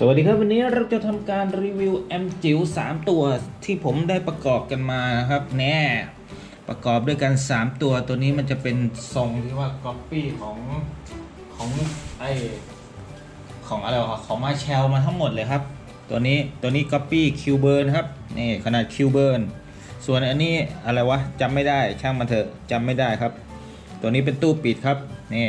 สวัสดีครับ วันนี้เราจะทำการรีวิวแอมจิ๋ว3 ตัวที่ผมได้ประกอบกันมานะครับ แน่ประกอบด้วยกัน 3 ตัวตัวนี้มันจะเป็นทรงที่ว่าก๊อปปี้ของของไอของอะไรวะของมาเชลมาทั้งหมดเลยครับ ตัวนี้ตัวนี้ก๊อปปี้คิวเบิร์นครับนี่ขนาดคิวเบิร์นส่วนอันนี้อะไรวะจำไม่ได้ช่างมันเถอะจำไม่ได้ครับ ตัวนี้เป็นตู้ปิดครับนี่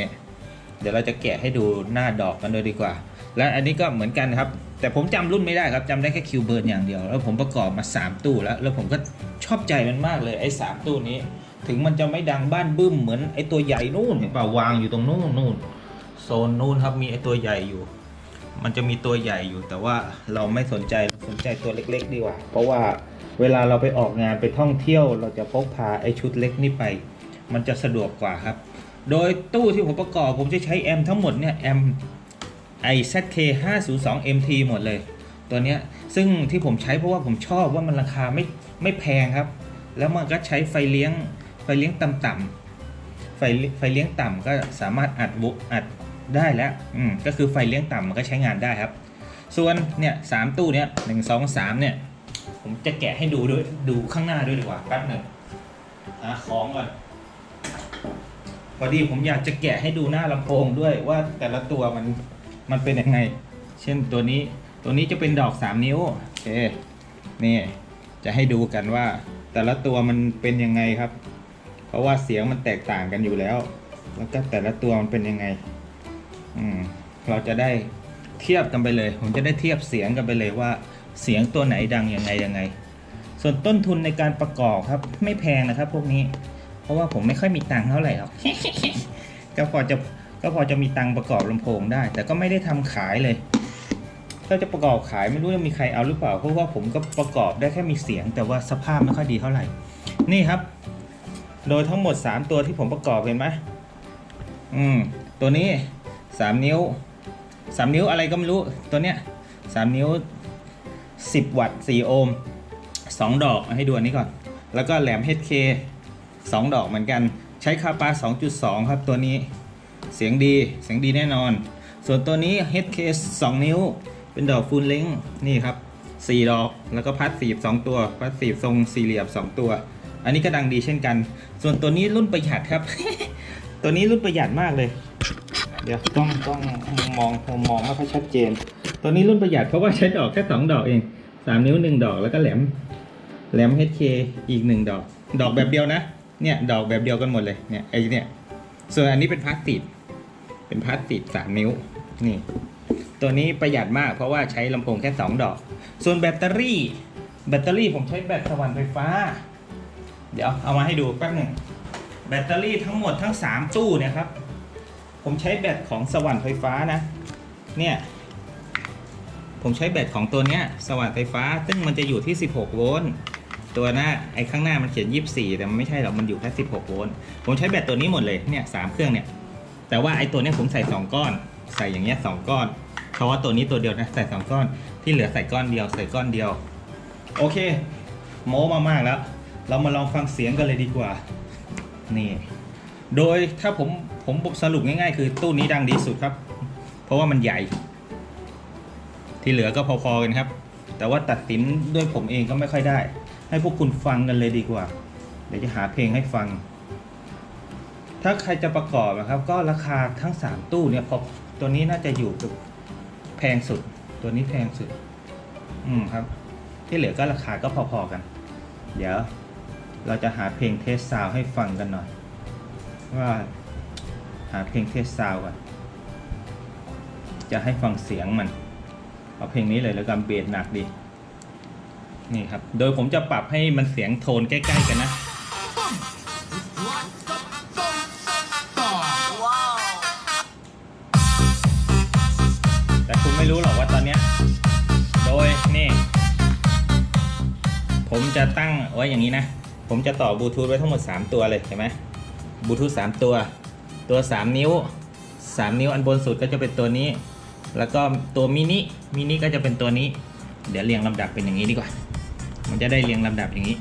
เดี๋ยวเราจะแกะให้ดูหน้าดอกกันเลยดีกว่า และอันนี้ก็เหมือนกันครับ แต่ผมจำรุ่นไม่ได้ครับจำได้แค่คิวเบิร์นอย่างเดียว แล้วผมประกอบมา 3 ตู้แล้ว แล้วผมก็ชอบใจมันมากเลยไอ้สามตู้นี้ ถึงมันจะไม่ดังบ้านบึ้มเหมือนไอ้ตัวใหญ่นู่นเห็นป่าวางอยู่ตรงนู่นนู่นโซนนู่นครับมีไอ้ตัวใหญ่อยู่ มันจะมีตัวใหญ่อยู่ แต่ว่าเราไม่สนใจสนใจตัวเล็ก ๆ ดีกว่า เพราะว่าเวลาเราไปออกงานไปท่องเที่ยว เราจะพกพาไอ้ชุดเล็กนี่ไป มันจะสะดวกกว่าครับ โดยตู้ที่ผมประกอบผมจะใช้แอมทั้งหมดเนี่ยแอม iZK 502 MT หมดเลย ตัวเนี้ยซึ่งที่ผมใช้เพราะว่าผมชอบว่ามันราคาไม่ไม่แพงครับ แล้วมันก็ใช้ไฟเลี้ยงไฟเลี้ยงต่ำๆไฟไฟเลี้ยงต่ำก็สามารถอัดวุอัดได้แล้วอืมก็คือไฟเลี้ยงต่ำมันก็ใช้งานได้ครับ ส่วนเนี่ยสามตู้เนี้ยหนึ่งสองสามเนี่ย ผมจะแกะให้ดูด้วยดูข้างหน้าด้วยดีกว่าแป๊บหนึ่งหาของก่อนพอดีผมอยากจะแกะให้ดูหน้าลำโพงด้วยว่าแต่ละตัวมัน มันเป็นยังไง เช่นตัวนี้ตัวนี้จะเป็นดอก 3 นิ้วโอเคนี่จะให้ดูกันว่า แต่ละตัวมันเป็นยังไงครับ เพราะว่าเสียงมันแตกต่างกันอยู่แล้ว แล้วก็แต่ละตัวมันเป็นยังไงอืมเราจะได้เทียบกันไปเลย ผมจะได้เทียบเสียงกันไปเลยว่า เสียงตัวไหนดังยังไงยังไง ส่วนต้นทุนในการประกอบครับ ไม่แพงนะครับ พวกนี้ เพราะว่าผมไม่ค่อยมีตังค์เท่าไหร่หรอกก็พอจะ ก็พอจะมีตังประกอบลำโพงได้ แต่ก็ไม่ได้ทำขายเลยถ้าจะประกอบขายไม่รู้จะมีใครเอาหรือเปล่า เพราะว่าผมก็ประกอบได้แค่มีเสียง แต่ว่าสภาพไม่ค่อยดีเท่าไหร่ นี่ครับ โดยทั้งหมด 3 ตัวที่ผมประกอบเห็นไหมอืม ตัวนี้ 3 นิ้ว 3 นิ้วอะไรก็ไม่รู้ ตัวเนี้ย3นิ้ว 10 วัตต์ 4 โอห์ม 2 ดอกเอาให้ดูอันนี้ก่อน แล้วก็แหลม HK 2 ดอกเหมือนกัน ใช้คาปา 2.2 ครับตัวนี้ เสียงดีเสียงดีแน่นอน ส่วนตัวนี้ HK 2นิ้ว เป็นดอกฟูลเล้งนี่ครับ 4 ดอกแล้วก็พัดสีบ2ตัวพัดสีบทรงสี่เหลี่ยม2 ตัว อันนี้ก็ดังดีเช่นกัน ส่วนตัวนี้รุ่นประหยัดครับ ตัวนี้รุ่นประหยัดมากเลย เดี๋ยวต้องต้องมองมองไม่ค่อยชัดเจน ตัวนี้รุ่นประหยัดเพราะว่าใช้ดอกแค่2ดอกเอง 3 นิ้ว 1 ดอกแล้วก็แหลมแหลม HK อีก 1 ดอก ดอกแบบเดียวนะเนี่ยดอกแบบเดียวกันหมดเลยเนี่ยไอ้เนี่ยส่วนอันนี้เป็นพลาสติก เป็นพลาสติก3นิ้ว นี่ ตัวนี้ประหยัดมากเพราะว่าใช้ลำโพงแค่ 2 ดอก ส่วนแบตเตอรี่ แบตเตอรี่ผมใช้แบตสว่านไฟฟ้า เดี๋ยวเอามาให้ดูแป๊บหนึ่งแบตเตอรี่ทั้งหมดทั้ง 3 ตู้เนี่ยครับ ผมใช้แบตของสว่านไฟฟ้านะ เนี่ย ผมใช้แบตของตัวเนี้ยสว่านไฟฟ้า ซึ่งมันจะอยู่ที่ 16 โวลต์ตัวหน้าไอ้ข้างหน้ามันเขียน 24 แต่มันไม่ใช่หรอกมันอยู่แค่ 16 โวลต์ผมใช้แบตตัวนี้หมดเลยเนี่ยสามเครื่องเนี่ย แต่ว่าไอ้ตัวนี้ผมใส่ 2 ก้อน ใส่อย่างเงี้ยสองก้อน เพราะว่าตัวนี้ตัวเดียวนะใส่ 2 ก้อน ที่เหลือใส่ก้อนเดียว ใส่ก้อนเดียว โอเค โม้มามากแล้ว เรามาลองฟังเสียงกันเลยดีกว่า นี่ โดยถ้าผมผมสรุปง่ายๆ คือตู้นี้ดังดีสุดครับ เพราะว่ามันใหญ่ ที่เหลือก็พอๆกันครับ แต่ว่าตัดสินด้วยผมเองก็ไม่ค่อยได้ ให้พวกคุณฟังกันเลยดีกว่า เดี๋ยวจะหาเพลงให้ฟัง ถ้าใครจะประกอบนะครับ ก็ราคาทั้ง 3 ตู้เนี่ยพอตัวนี้น่าจะอยู่กับแพงสุด ตัวนี้แพงสุด อืมครับ ที่เหลือก็ราคาก็พอๆกัน เดี๋ยว เราจะหาเพลงเทสซาวให้ฟังกันหน่อย ว่าหาเพลงเทสซาวก่อนจะให้ฟังเสียงมัน เอาเพลงนี้เลยแล้วกันเบสหนักดี นี่ครับ โดยผมจะปรับให้มันเสียงโทนใกล้ ๆ กันนะ รู้หรอกว่าตอนเนี้ยโดยนี่ผมจะตั้งไว้อย่างนี้นะ ผมจะต่อบลูทูธไว้ทั้งหมด 3 ตัวเลยเห็นไหมบลูทูธ3ตัว ตัว 3 นิ้ว 3 นิ้วอันบนสุดก็จะเป็นตัวนี้ แล้วก็ตัวมินิมินิก็จะเป็นตัวนี้ เดี๋ยวเรียงลำดับเป็นอย่างนี้ดีกว่า มันจะได้เรียงลำดับอย่างนี้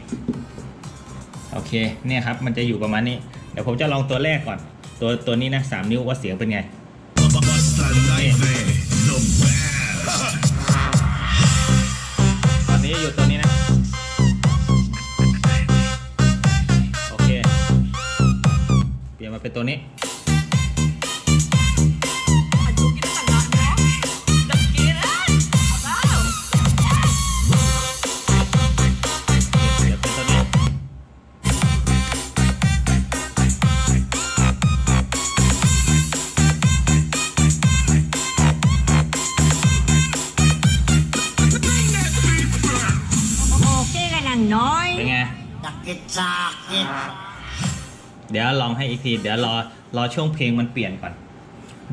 โอเค เนี่ยครับ มันจะอยู่ประมาณนี้ เดี๋ยวผมจะลองตัวแรกก่อน ตัวตัวนี้นะ3นิ้วว่าเสียงเป็นไง นไง Sakit sakit. เดี๋ยวลองให้อีกที เดี๋ยวรอรอช่วงเพลงมันเปลี่ยนก่อน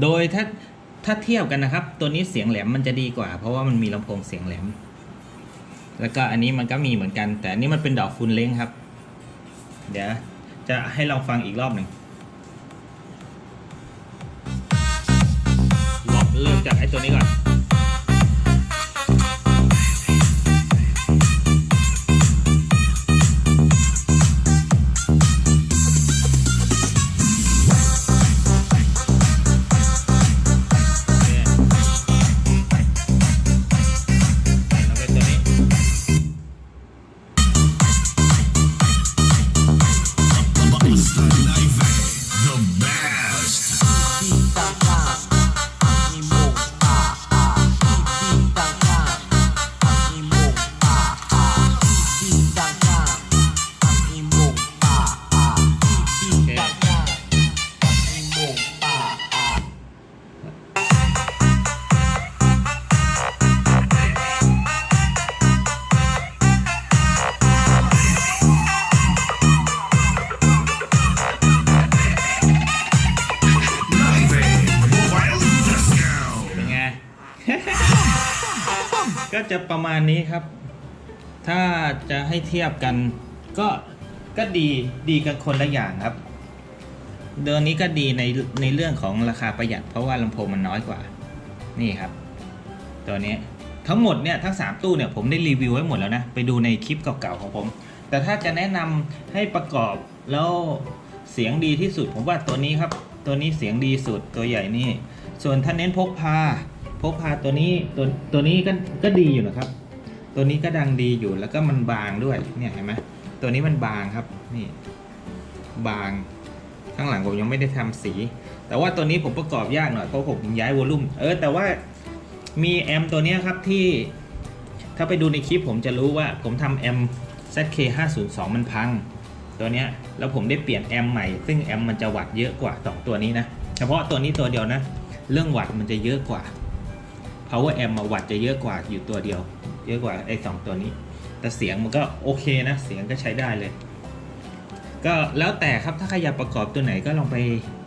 โดยถ้าถ้าเทียบกันนะครับ ตัวนี้เสียงแหลมมันจะดีกว่า เพราะว่ามันมีลำโพงเสียงแหลม แล้วก็อันนี้มันก็มีเหมือนกัน แต่อันนี้มันเป็นดอกฟูลเล้งครับ เดี๋ยวจะให้ลองฟังอีกรอบหนึ่งลองเริ่มจากไอ้ตัวนี้ก่อน ก็จะประมาณนี้ครับ ถ้าจะให้เทียบกัน ก็ก็ดีดีกันคนละอย่างครับ เดินนี้ก็ดีในในเรื่องของราคาประหยัด เพราะว่าลำโพงมันน้อยกว่า นี่ครับ ตัวนี้ทั้งหมดเนี่ยทั้ง 3 ตู้เนี่ยผมได้รีวิวไว้หมดแล้วนะ ไปดูในคลิปเก่าๆของผม แต่ถ้าจะแนะนำให้ประกอบแล้วเสียงดีที่สุดผมว่าตัวนี้ครับ ตัวนี้เสียงดีสุดตัวใหญ่นี่ ส่วนถ้าเน้นพกพา พกพาตัวนี้ตัวตัวนี้ก็ก็ดีอยู่นะครับ ตัวนี้ก็ดังดีอยู่แล้วก็มันบางด้วยเนี่ยเห็นไหมตัวนี้มันบางครับนี่ บางข้างหลังผมยังไม่ได้ทำสี แต่ว่าตัวนี้ผมประกอบยากหน่อยเพราะผมย้ายวอลลุ่มเออแต่ว่ามีแอมตัวนี้ครับที่ถ้าไปดูในคลิปผมจะรู้ว่าผมทำแอม ZK 502มันพัง ตัวเนี้ยแล้วผมได้เปลี่ยนแอมใหม่ ซึ่งแอมมันจะวัดเยอะกว่าสองตัวนี้นะ เฉพาะตัวนี้ตัวเดียวนะ เรื่องวัดมันจะเยอะกว่า power amp มาวัดจะเยอะกว่าอยู่ตัวเดียว เยอะกว่าไอ้สองตัวนี้ แต่เสียงมันก็โอเคนะ เสียงก็ใช้ได้เลย ก็แล้วแต่ครับถ้าใครอยากประกอบตัวไหนก็ลองไป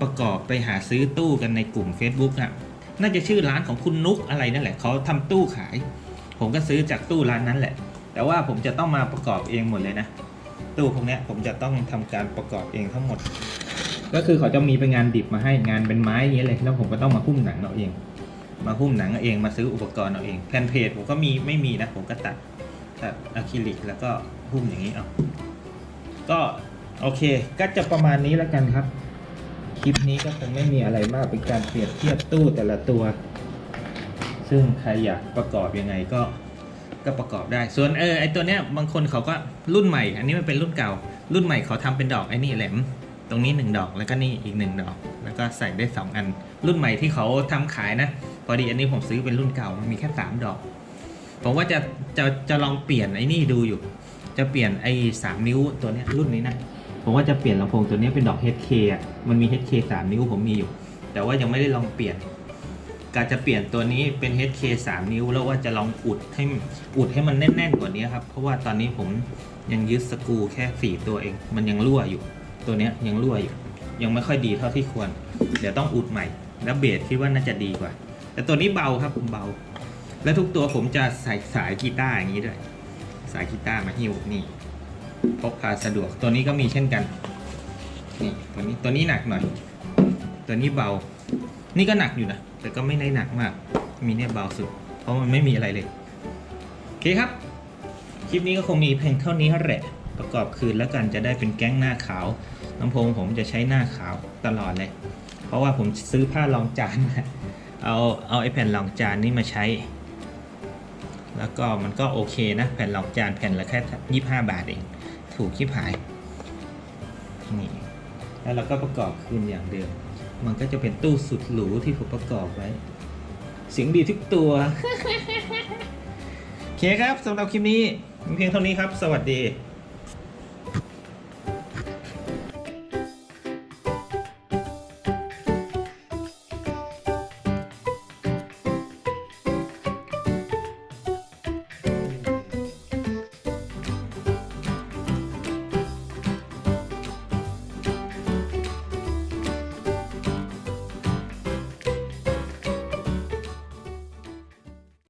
ประกอบไปหาซื้อตู้กันในกลุ่ม Facebook นะน่าจะชื่อร้านของคุณนุกอะไรนั่นแหละเขาทำตู้ขาย ผมก็ซื้อจากตู้ร้านนั้นแหละ แต่ว่าผมจะต้องมาประกอบเองหมดเลยนะ ตู้พวกนี้ผมจะต้องทำการประกอบเองทั้งหมด ก็คือเขาจะมีเป็นงานดิบมาให้งานเป็นไม้อย่างเงี้ยเลยแล้วผมก็ต้องมาหุ้มหนังเอาเอง มาหุ้มหนังเอาเองมาซื้ออุปกรณ์เอาเองแผ่นเพจผมก็มีไม่มีนะผมก็ตัดตัดอะคริลิกแล้วก็หุ้มอย่างนี้เอาก็โอเคก็จะประมาณนี้แล้วกันครับ คลิปนี้ก็คงไม่มีอะไรมากเป็นการเปรียบเทียบตู้แต่ละตัว ซึ่งใครอยากประกอบยังไงก็ก็ประกอบได้ ส่วนเออไอตัวเนี้ยบางคนเขาก็รุ่นใหม่ อันนี้มันเป็นรุ่นเก่า รุ่นใหม่เขาทำเป็นดอกไอ้นี่แหลม ตรงนี้หนึ่งดอกแล้วก็นี่อีกหนึ่งดอก แล้วก็ใส่ได้สองอัน รุ่นใหม่ที่เขาทำขายนะ พอดีอันนี้ผมซื้อเป็นรุ่นเก่ามันมีแค่สามดอก ผมว่าจะจะจะลองเปลี่ยนไอ้นี่ดูอยู่ จะเปลี่ยนไอ้สามนิ้วตัวเนี้ยรุ่นนี้นะ ผมว่าจะเปลี่ยนลำโพงตัวนี้เป็นดอก HK อะมันมี HK 3นิ้วผมมีอยู่ แต่ว่ายังไม่ได้ลองเปลี่ยนกาจะเปลี่ยนตัวนี้เป็น HK 3 นิ้ว แล้วว่าจะลองอุดให้อุดให้มันแน่นๆกว่านี้ครับ เพราะว่าตอนนี้ผมยังยึดสกูแค่ 4 ตัวเอง มันยังรั่วอยู่ ตัวเนี้ยยังรั่วอยู่ ยังไม่ค่อยดีเท่าที่ควร เดี๋ยวต้องอุดใหม่ แล้วเบสคิดว่าน่าจะดีกว่า แต่ตัวนี้เบาครับผมเบา และทุกตัวผมจะใส่สายกีตาร์อย่างนี้ด้วย สายกีตาร์มาหิ้วนี่พกพาสะดวกตัวนี้ก็มีเช่นกันนี่ตัวนี้ตัวนี้หนักหน่อย ตัวนี้เบา นี่ก็หนักอยู่นะแต่ก็ไม่ได้หนักมาก มีเนี่ยเบาสุด เพราะมันไม่มีอะไรเลยโอเคครับ คลิปนี้ก็คงมีเพียงเท่านี้แหละประกอบคืนแล้วกันจะได้เป็นแก๊งหน้าขาวลำโพงผมจะใช้หน้าขาวตลอดเลย เพราะว่าผมซื้อผ้ารองจานมา เอาเอาไอ้แผ่นรองจานนี่มาใช้ แล้วก็มันก็โอเคนะแผ่นรองจานแผ่นละแค่ยี่ห้าบาทเอง ถูกชิบหายนี่แล้วเราก็ประกอบคืนอย่างเดิมมันก็จะเป็นตู้สุดหรูที่ผมประกอบไว้ เสียงดีทุกตัวโอเคครับสำหรับคลิปนี้มีเพียงเท่านี้ครับ สวัสดี